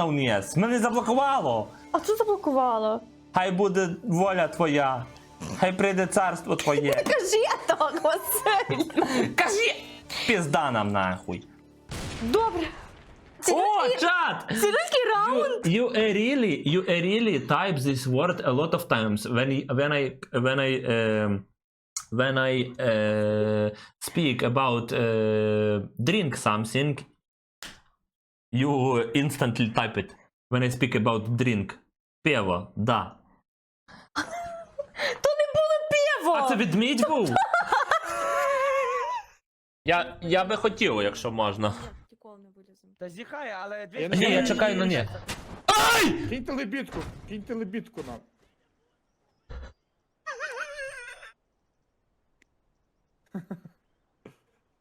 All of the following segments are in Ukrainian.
можна вниз. Мене заблокувало. А що заблокувало? Хай буде воля твоя. Хай прийде царство твоє. Кажи так, Василь. Кажи! Пізда нам нахуй. Добре. О, чат! Сільський раунд. You, you uh, really, you uh, really type this word a lot of times when I, when I when I um, when I uh, speak about uh, drink something. You instantly type it when I speak about drink. Пиво, да. То не було пиво. А це ведмідь був? я, я би хотів, якщо можна. Та зіхає, але дві... Ні, я чекаю на ні. Киньте лебідку, киньте лебідку нам.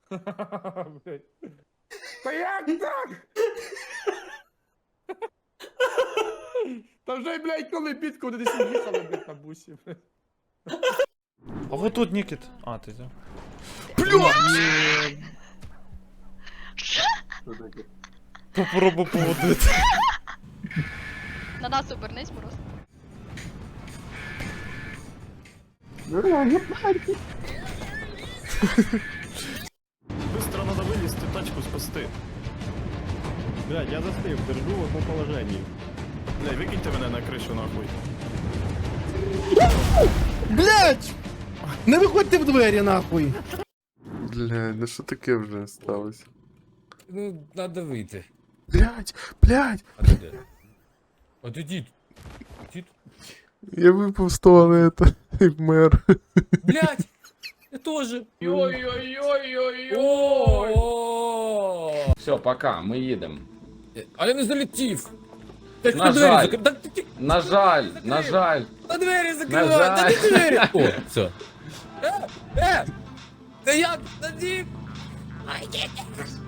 Блядь. Та як так? Та вже, блядь, лебідку, вони десь їхали, блядь, на бусі. блядь. А вот тут Нікіт. А, ти взяв. Попробуй поводити. На нас обернись, мороз. Быстро надо вылезти, тачку спасти. Блядь, я застыл, держу в одном положении. Блядь, выкиньте меня на крышу нахуй. Блять! Не виходьте в двері, нахуй! Бля, ну що таке вже сталося? Ну, надо вийти. Блять, блять! А ти де? От ідіть. Ідіть. Я випав з туалета і вмер. Блять! Я тоже. Ой-ой-ой-ой-ой! Все, пока, ми їдемо. А я не залетів. Та На двері жаль. закрив. Та ти- ти- На жаль, на жаль. Та двері закривай, жаль. та не двері. О, все. Е, е! Та як? Та ні.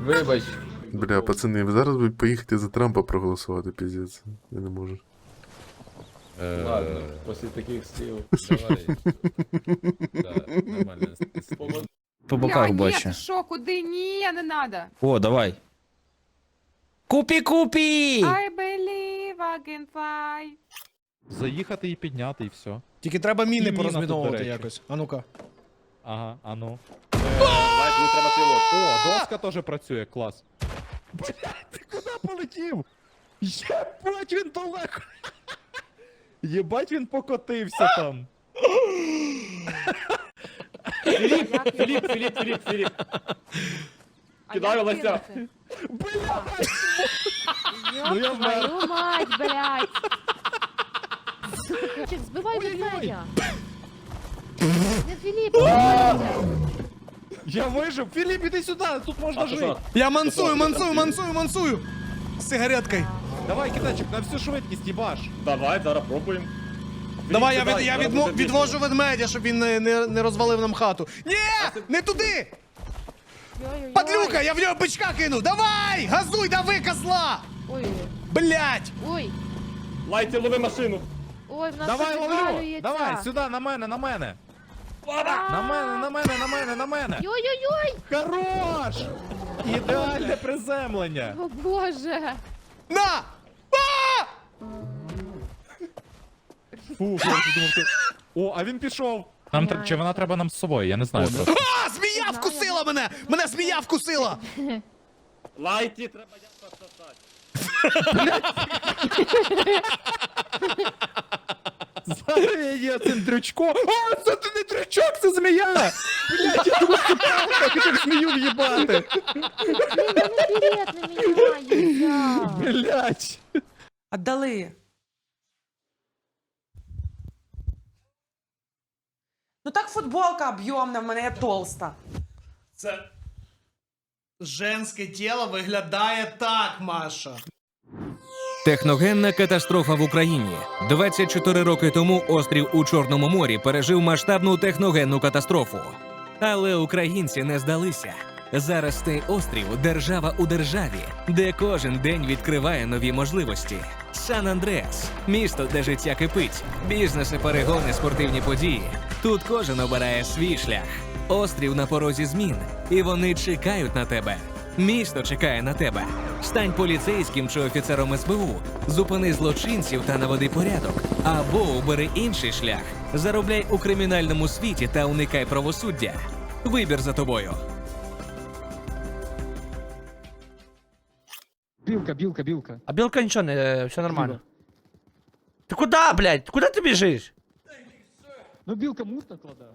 Вибач. Бля, пацани, ви зараз будуть поїхати за Трампа проголосувати, піздець. Я не можу. Ладно, після таких сил. Давай. Да, нормально. По боках бачу. що, куди? Ні, не надо. О, давай. Купі! I believe I can fly. Заїхати і підняти, і все. Тільки треба І міни міна тут, порозміновувати речі. якось. А ну-ка. Ага, а ну. Треба пілот. О, доска теж працює, клас. Блядь, ти куди полетів? Єбать, він далеко. Єбать, він покотився там. Філіп, Філіп, Філіп, Філіп, Філіп. Кидаю лося. Блядь! Ну я вмер. Твою мать, блядь. Сука. Збивай ведмедя. Не Філіп, Я вижив. Філіп, іди сюди, тут можна жити. Я мансую, мансую, мансую, мансую! З сигареткою. Давай, кидачик, на всю швидкість, їбаш. Давай, зараз пробуємо. Давай, я, від, я відмо, відвожу ведмедя, щоб він не, не, не розвалив нам хату. Ні! Не туди! Падлюка, я в нього бичка кину! Давай! Газуй, дави, козла! Ой, Блять! ой, Лайті, лови машину. ой, в нас Давай, тут ловлю. відвалюється. Давай, сюди, на мене, на мене. На мене, на мене, на мене, на мене. Ой-ой-ой, Хорош! Ідеальне приземлення. о боже. На! А! Фу, я вже думав, ти... О, а він пішов. Нам тр- чи вона треба нам з собою, я не знаю просто. А, змія вкусила мене! Мене змія вкусила! Лайті, треба я пососати. Зараз я цим дрючком. О, це ти не дрючок, це змія! Блять, я правда, хотів змію в'їбати. Вперед на меня, Блять. Отдали. Ну так футболка об'ємна, в мене я толста. Це. Женське тіло виглядає так, Маша. Техногенна катастрофа в Україні. 24 роки тому острів у Чорному морі пережив масштабну техногенну катастрофу. Але українці не здалися. Зараз ти острів, держава у державі, де кожен день відкриває нові можливості. Сан Андреас місто, де життя кипить, бізнеси, перегони, спортивні події. Тут кожен обирає свій шлях. Острів на порозі змін, і вони чекають на тебе. Місто чекає на тебе. Стань поліцейським чи офіцером СБУ, зупини злочинців та наведи порядок, або обери інший шлях. Заробляй у кримінальному світі та уникай правосуддя. Вибір за тобою. Білка, білка, білка. А білка нічого не, все нормально. Ти куди, блядь? Куди ти біжиш? Ну білка муст накладає.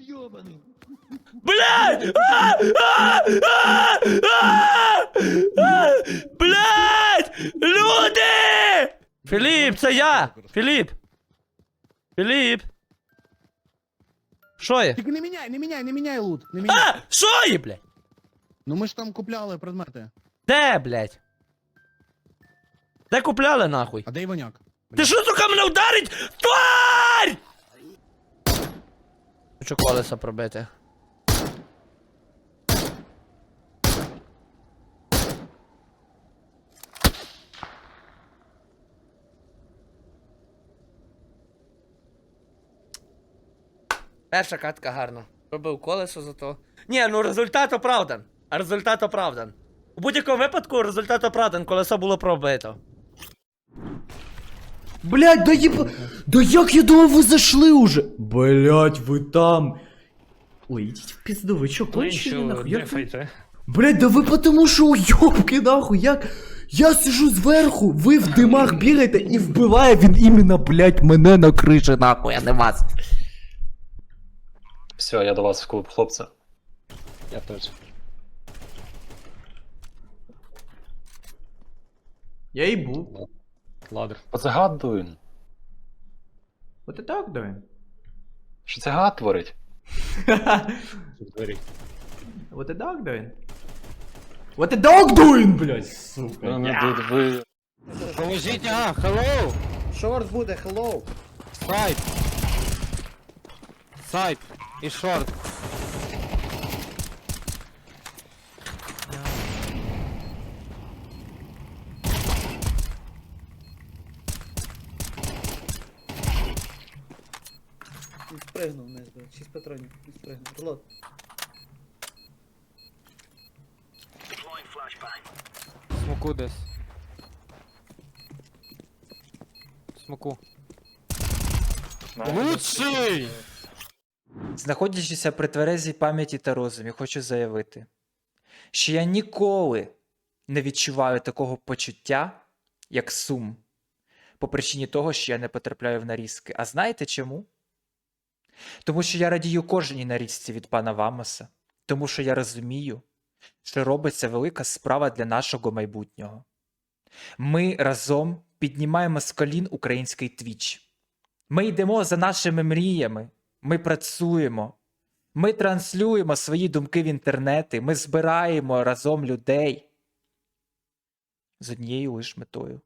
Йобаний. Блядь! А! А! А! А! А! Блядь! Люди! Філіп, це я! Філіп! Філіп! Що є? Тільки не міняй, не міняй, не міняй лут. Не міняй. А! Що є, блядь? Ну ми ж там купляли предмети. Де, блядь? Де купляли нахуй? А де Іваняк? Ти що, сука, мене вдарить? Тварь! Хочу колеса пробити. Перша катка гарна. Робив колесо зато. Ні, ну результат оправдан. Результат оправдан. У будь-якому випадку результат оправдан, колесо було пробито. Блять, да єба... Да як я думав, ви зайшли уже? Блять, ви там. Ой, ідіть в пизду, ви чо, кончені нахуй? Як. Блять, да ви потому що уйобки нахуй, як... Я сижу зверху, ви в димах бігаєте і вбиває він іменно, блять, мене на криші нахуй, а не вас. Все, я до вас в клуб, хлопці. Я теж. Я і був. Ладер. Оце гад doing. What the dog doing? Що це гад творить? Двері. What the dog doing? What the dog doing, блять, сука. Ну, ну, ви- ви... Поможіть, а, hello! Шорт буде, хеллоу. Сайт! Сайт! І шорт! Спригнув вниз, блядь. 6 патронів. Спригнув. Релот. Смоку десь. Смоку. Лучший! Знаходячися при тверезій пам'яті та розумі, хочу заявити, що я ніколи не відчуваю такого почуття, як сум, по причині того, що я не потрапляю в нарізки. А знаєте чому? Тому що я радію кожній нарізці від пана Вамоса, тому що я розумію, що робиться велика справа для нашого майбутнього. Ми разом піднімаємо з колін український твіч. Ми йдемо за нашими мріями. Ми працюємо, ми транслюємо свої думки в інтернети, ми збираємо разом людей з однією лиш метою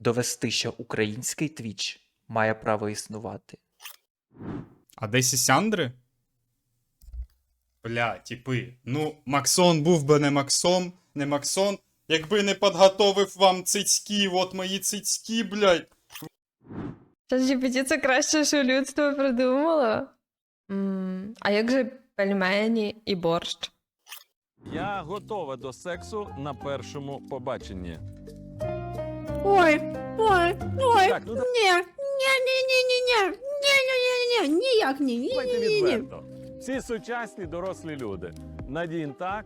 довести, що український твіч має право існувати. А де Сісяндри? Бля, типи. Ну, Максон був би не Максом, не Максон, якби не підготовив вам цицькі, от мої цицькі, блядь. ChatGPT це краще, що людство придумало. М, А як же пельмені і борщ? Я готова до сексу на першому побаченні. Ой, ой, ой, Так, ну ні, ні, ні, ні, ні, ні, ні, ні, ні, ні, ніяк ні, ні, давайте ні, ні, ні. відверто. Всі сучасні дорослі люди. Надін так.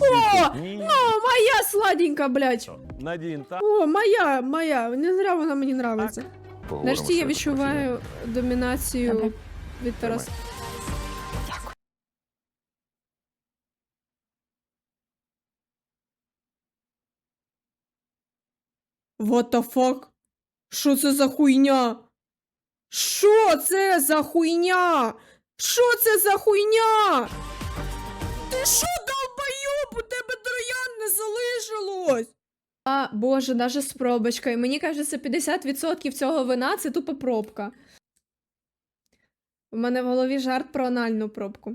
О, Ні. О, моя сладенька, блядь. Надін так. О, моя, моя. Не зря вона мені нравиться. Нарешті я відчуваю домінацію від Тараса. What the fuck? Що це за хуйня? Що це за хуйня? Що це за хуйня? Ти що, долбойоб? У тебе троян не залишилось? А, боже, даже з пробочкою. Мені кажеться, 50% цього вина це тупо пробка. У мене в голові жарт про анальну пробку.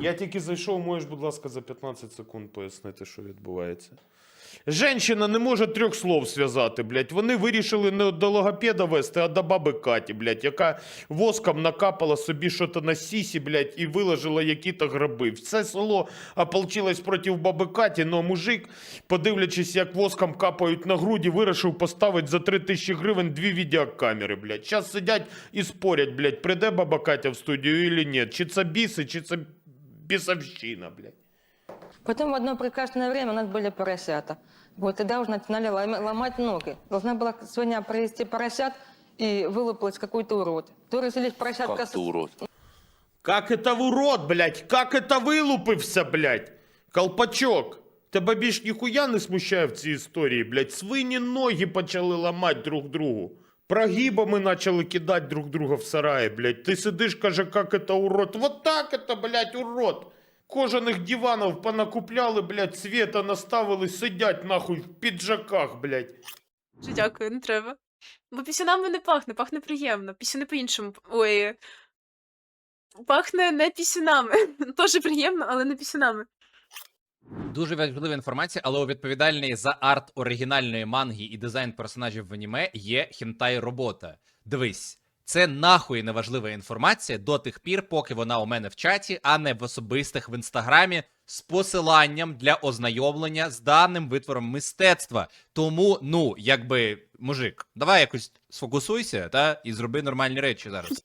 Я тільки зайшов, можеш, будь ласка, за 15 секунд пояснити, що відбувається. Женщина не може трьох слов зв'язати, блядь. Вони вирішили не до логопеда вести, а до баби Каті, блядь, яка воском накапала собі щось на сісі, блядь, і виложила які-то гроби. Все село ополчилось проти баби Каті, но мужик, подивлячись, як воском капають на груді, вирішив поставити за 3 тисячі гривень дві відеокамери, блядь. Зараз сидять і спорять, блядь, прийде баба Катя в студію или ні. Чи це біси, чи це бісовщина, блядь. Потом в одно прекрасное время у нас были поросята. Вот тогда уже начинали лом- ломать ноги. Должна была свинья провести поросят, и вылупилась какой-то урод. То родились поросятка... с- Как это в урод, блядь? Как это вилупився, блядь? Колпачок. Тебе більш ніхуя не смущає в цій історії, блядь. Свині ноги почали ламати друг другу. Прогибами почали кидати друг друга в сараї, блядь. Ти сидиш, каже, як это урод. Вот так это, блядь, урод. Кожаних диванів понакупляли, блядь, света наставили, сидять нахуй в піджаках, блядь. Дуже дякую, не треба. Бо пісюнами не пахне, пахне приємно. Пісюни по-іншому. Ой. Пахне не пісюнами. Теж приємно, але не пісюнами. Дуже важлива інформація, але у відповідальний за арт оригінальної манги і дизайн персонажів в аніме є хінтай робота. Дивись, це нахуй неважлива інформація до тих пір, поки вона у мене в чаті, а не в особистих в інстаграмі з посиланням для ознайомлення з даним витвором мистецтва. Тому, ну, якби, мужик, давай якось сфокусуйся та і зроби нормальні речі зараз.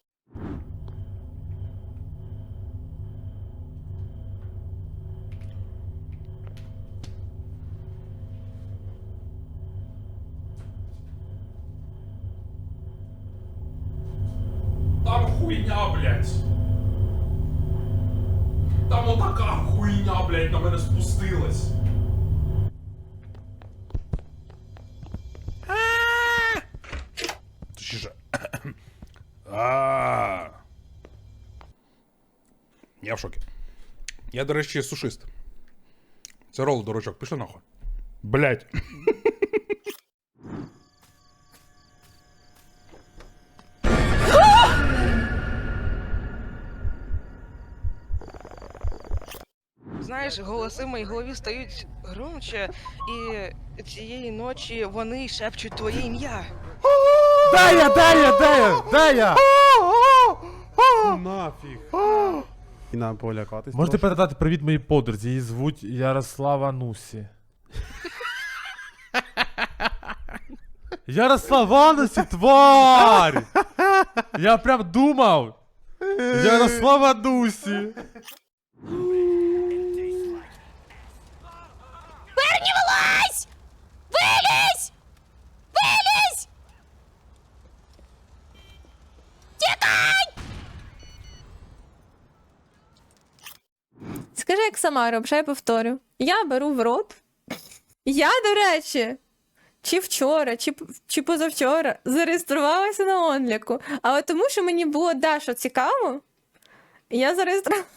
Там отака хуйня, блядь, на мене спустилась. Точніше. А. Я в шокі. Я, до речі, сушист. Це рол, дурачок, пішли нахуй. Блять. Знаєш, голоси в моїй голові стають громче, і цієї ночі вони шепчуть твоє ім'я. Дай я, дай я, дай я, дай я! Нафіг. І нам полякатись. Можете передати привіт моїй подрузі, її звуть Ярослава Нусі. Ярослава Нусі, тварь! Я прям думав! Ярослава Нусі! Сама робиш, я повторю. Я беру в рот. Я, до речі, чи вчора, чи, чи позавчора зареєструвалася на онліку. Але тому, що мені було дещо цікаво, я зареєструвалася.